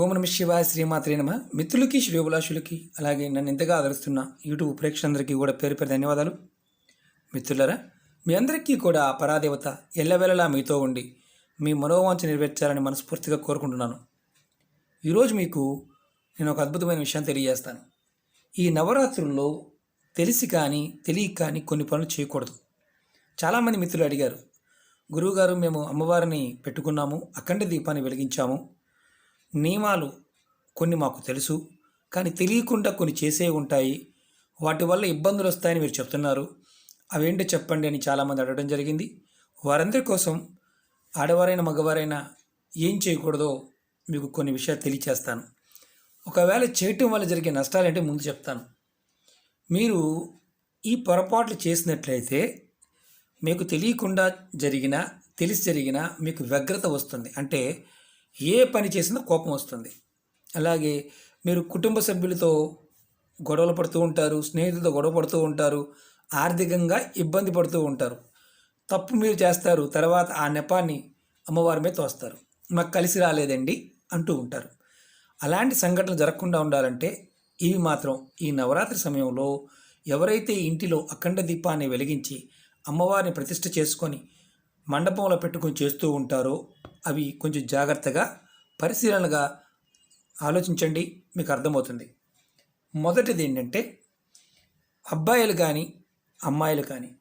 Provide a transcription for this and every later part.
ఓం నమ శివాయ శ్రీమాత్రే నమ. మిత్రులకి శ్రేయోభిలాషులకి అలాగే నన్ను ఇంతగా ఆదరిస్తున్న యూట్యూబ్ ప్రేక్షకులందరికీ కూడా పేరు పేరు ధన్యవాదాలు. మిత్రులరా మీ అందరికీ కూడా ఆ పరాదేవత ఎల్లవేళలా మీతో ఉండి మీ మనోవాంఛ నెరవేర్చాలని మనస్ఫూర్తిగా కోరుకుంటున్నాను. ఈరోజు మీకు నేను ఒక అద్భుతమైన విషయం తెలియజేస్తాను. ఈ నవరాత్రుల్లో తెలిసి కానీ తెలియక కానీ కొన్ని పనులు చేయకూడదు. చాలామంది మిత్రులు అడిగారు గురువుగారు మేము అమ్మవారిని పెట్టుకున్నాము అఖండ దీపాన్ని వెలిగించాము నియమాలు కొన్ని మాకు తెలుసు కానీ తెలియకుండా కొన్ని చేసే ఉంటాయి. వాటి వల్ల ఇబ్బందులు వస్తాయని మీరు చెప్తున్నారు. అవేంటో చెప్పండి అని చాలామంది అడగడం జరిగింది. వారందరి కోసం ఆడవారైనా మగవారైనా ఏం చేయకూడదో మీకు కొన్ని విషయాలు తెలియచేస్తాను. ఒకవేళ చేయటం వల్ల జరిగే నష్టాలంటే ముందు చెప్తాను. మీరు ఈ పొరపాట్లు చేసినట్లయితే మీకు తెలియకుండా జరిగిన తెలిసి జరిగిన మీకు వ్యగ్రత వస్తుంది. అంటే ఏ పని చేసినా కోపం వస్తుంది. అలాగే మీరు కుటుంబ సభ్యులతో గొడవలు పడుతూ ఉంటారు స్నేహితులతో గొడవ పడుతూ ఉంటారు ఆర్థికంగా ఇబ్బంది పడుతూ ఉంటారు. తప్పు మీరు చేస్తారు తర్వాత ఆ నెపాన్ని అమ్మవారి మీద తోస్తారు. మాకు కలిసి రాలేదండి అంటూ ఉంటారు. అలాంటి సంఘటనలు జరగకుండా ఉండాలంటే ఇవి మాత్రం ఈ నవరాత్రి సమయంలో ఎవరైతే ఇంటిలో అఖండ దీపాన్ని వెలిగించి అమ్మవారిని ప్రతిష్ఠ చేసుకొని మండపంలో పెట్టుకొని చేస్తూ ఉంటారో అవి కొంచెం జాగ్రత్తగా పరిశీలనగా ఆలోచించండి మీకు అర్థమవుతుంది. మొదటిది ఏంటంటే అబ్బాయిలు కానీ అమ్మాయిలు కానీ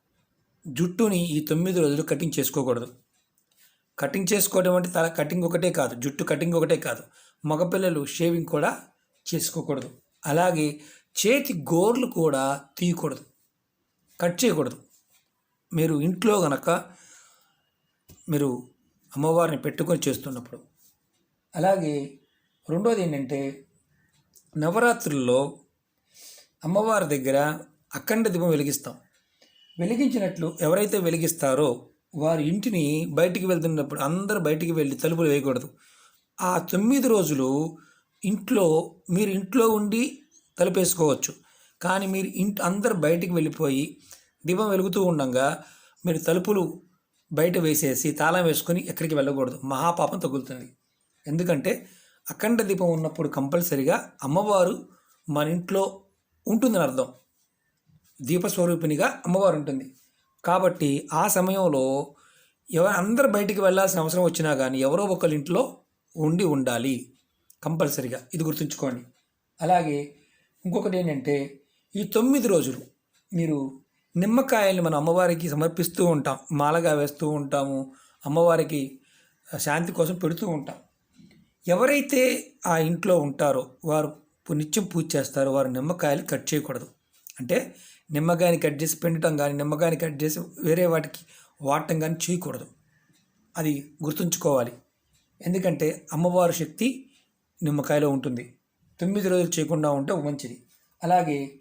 జుట్టుని ఈ తొమ్మిది రోజులు కటింగ్ చేసుకోకూడదు. కటింగ్ చేసుకోవడం అంటే తల కటింగ్ ఒకటే కాదు జుట్టు కటింగ్ ఒకటే కాదు. మగపిల్లలు షేవింగ్ కూడా చేసుకోకూడదు. అలాగే చేతి గోర్లు కూడా తీయకూడదు. కట్ చేయకూడదు. మీరు ఇంట్లో గనక మీరు అమ్మవారిని పెట్టుకొని చేస్తున్నప్పుడు. అలాగే రెండోది ఏంటంటే నవరాత్రుల్లో అమ్మవారి దగ్గర అఖండ దీపం వెలిగిస్తాం. వెలిగించినట్లు ఎవరైతే వెలిగిస్తారో వారి ఇంటిని బయటికి వెళ్తున్నప్పుడు అందరూ బయటికి వెళ్ళి తలుపులు వేయకూడదు. ఆ తొమ్మిది రోజులు ఇంట్లో మీరు ఇంట్లో ఉండి తలుపేసుకోవచ్చు. కానీ మీరు ఇంటి అందరు బయటికి వెళ్ళిపోయి దీపం వెలుగుతూ ఉండగా మీరు తలుపులు బయట వేసేసి తాళం వేసుకొని ఎక్కడికి వెళ్ళకూడదు. మహాపాపం తగులుతుంది ఎందుకంటే అఖండ దీపం ఉన్నప్పుడు కంపల్సరిగా అమ్మవారు మన ఇంట్లో ఉంటుందని అర్థం. దీపస్వరూపిణిగా అమ్మవారు ఉంటుంది. కాబట్టి ఆ సమయంలో ఎవరు అందరు బయటికి వెళ్ళాల్సిన అవసరం వచ్చినా కానీ ఎవరో ఒకరి ఇంట్లో ఉండి ఉండాలి. కంపల్సరిగా ఇది గుర్తుంచుకోండి. అలాగే ఇంకొకటి ఏంటంటే ఈ తొమ్మిది రోజులు మీరు నిమ్మకాయల్ని మనం అమ్మవారికి సమర్పిస్తూ ఉంటాం. మాలగా వేస్తూ ఉంటాము. అమ్మవారికి శాంతి కోసం పెడుతూ ఉంటాం. ఎవరైతే ఆ ఇంట్లో ఉంటారో వారు నిత్యం పూజ చేస్తారో వారు నిమ్మకాయలు కట్ చేయకూడదు. అంటే నిమ్మకాయని కట్ చేసి పెండటం కానీ నిమ్మకాయని కట్ చేసి వేరే వాటికి వాడటం కానీ చేయకూడదు. అది గుర్తుంచుకోవాలి. ఎందుకంటే అమ్మవారి శక్తి నిమ్మకాయలో ఉంటుంది. తొమ్మిది రోజులు చేయకుండా ఉంటే మంచిది. అలాగే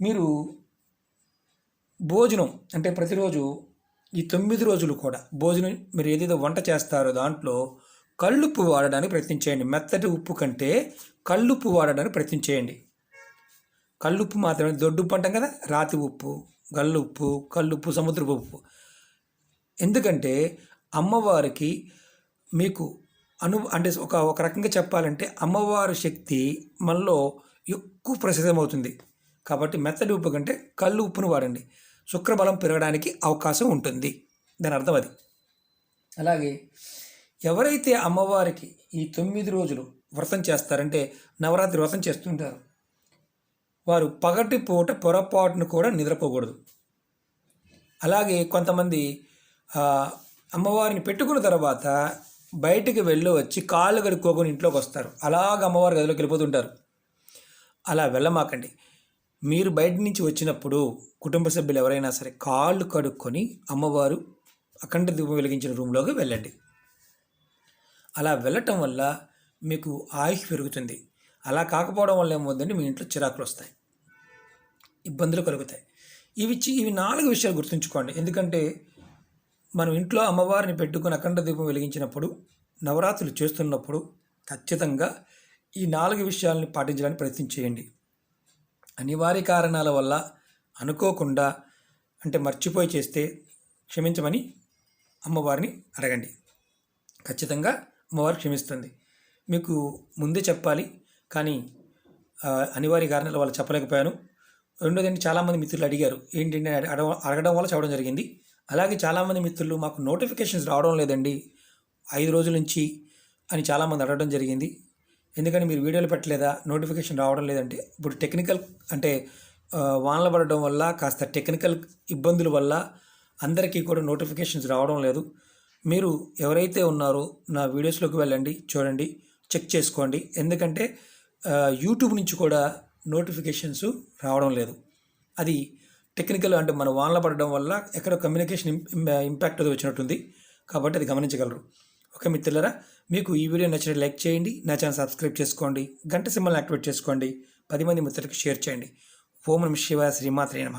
మీరు భోజనం అంటే ప్రతిరోజు ఈ తొమ్మిది రోజులు కూడా భోజనం మీరు ఏదైతే వంట చేస్తారో దాంట్లో కళ్ళుప్పు వాడడానికి ప్రయత్నించేయండి మెత్తటి ఉప్పు కంటే కళ్ళుప్పు వాడడానికి ప్రయత్నించేయండి కళ్ళుప్పు మాత్రమే దొడ్డుప్పు అంటాం కదా రాతి ఉప్పు గల్లుప్పు కళ్ళుప్పు సముద్రపు ఉప్పు. ఎందుకంటే అమ్మవారికి మీకు అను అంటే ఒక ఒక రకంగా చెప్పాలంటే అమ్మవారి శక్తి మనలో ఎక్కువ ప్రసిద్ధమవుతుంది. కాబట్టి మెత్తటి ఉప్పు కంటే కళ్ళు ఉప్పును వాడండి. శుక్రబలం పెరగడానికి అవకాశం ఉంటుంది. దాని అర్థం అది. అలాగే ఎవరైతే అమ్మవారికి ఈ తొమ్మిది రోజులు వ్రతం చేస్తారంటే నవరాత్రి వ్రతం చేస్తుంటారు. వారు పగటి పూట పొరపాటును కూడా నిద్రపోకూడదు. అలాగే కొంతమంది అమ్మవారిని పెట్టుకున్న తర్వాత బయటికి వెళ్ళి వచ్చి కాళ్ళు కడుక్కోకొని ఇంట్లోకి వస్తారు. అలాగ అమ్మవారి గదిలోకి వెళ్ళిపోతుంటారు. అలా వెళ్ళమాకండి. మీరు బయట నుంచి వచ్చినప్పుడు కుటుంబ సభ్యులు ఎవరైనా సరే కాళ్ళు కడుక్కొని అమ్మవారు అఖండ దీపం వెలిగించిన రూమ్లోకి వెళ్ళండి. అలా వెళ్ళటం వల్ల మీకు ఆయుష్ పెరుగుతుంది. అలా కాకపోవడం వల్ల ఏమవుతుందంటే మీ ఇంట్లో చిరాకులు వస్తాయి. ఇబ్బందులు కలుగుతాయి. ఇవి ఇవి నాలుగు విషయాలు గుర్తుంచుకోండి. ఎందుకంటే మనం ఇంట్లో అమ్మవారిని పెట్టుకుని అఖండ దీపం వెలిగించినప్పుడు నవరాత్రులు చేస్తున్నప్పుడు ఖచ్చితంగా ఈ నాలుగు విషయాలని పాటించడానికి ప్రయత్నం చేయండి. అనివార్య కారణాల వల్ల అనుకోకుండా అంటే మర్చిపోయి చేస్తే క్షమించమని అమ్మవారిని అడగండి. ఖచ్చితంగా అమ్మవారు క్షమిస్తుంది. మీకు ముందే చెప్పాలి కానీ అనివార్య కారణాల వల్ల చెప్పలేకపోయాను. రెండోదండి చాలామంది మిత్రులు అడిగారు ఏంటంటే అడగ అడగడం వల్ల చెప్పడం జరిగింది. అలాగే చాలామంది మిత్రులు మాకు నోటిఫికేషన్స్ రావడం లేదండి ఐదు రోజుల నుంచి అని చాలామంది అడగడం జరిగింది. ఎందుకని మీరు వీడియోలు పెట్టలేదా? నోటిఫికేషన్ రావడం లేదంటే ఇప్పుడు టెక్నికల్ అంటే వానలు పడడం వల్ల కాస్త టెక్నికల్ ఇబ్బందుల వల్ల అందరికీ కూడా నోటిఫికేషన్స్ రావడం లేదు. మీరు ఎవరైతే ఉన్నారో నా వీడియోస్లోకి వెళ్ళండి చూడండి చెక్ చేసుకోండి. ఎందుకంటే యూట్యూబ్ నుంచి కూడా నోటిఫికేషన్స్ రావడం లేదు. అది టెక్నికల్ అంటే మన వానలు పడడం వల్ల ఎక్కడ కమ్యూనికేషన్ ఇంపాక్ట్ అది వచ్చినట్టుంది. కాబట్టి అది గమనించగలరు. ఓకే మిత్రులరా మీకు ఈ వీడియో నచ్చినట్టు లైక్ చేయండి నా ఛానల్ సబ్స్క్రైబ్ చేసుకోండి గంట సింబల్ని యాక్టివేట్ చేసుకోండి పది మంది మిత్రులకు షేర్ చేయండి. ఓం నమ శివాయ శ్రీమాత్రే నమ.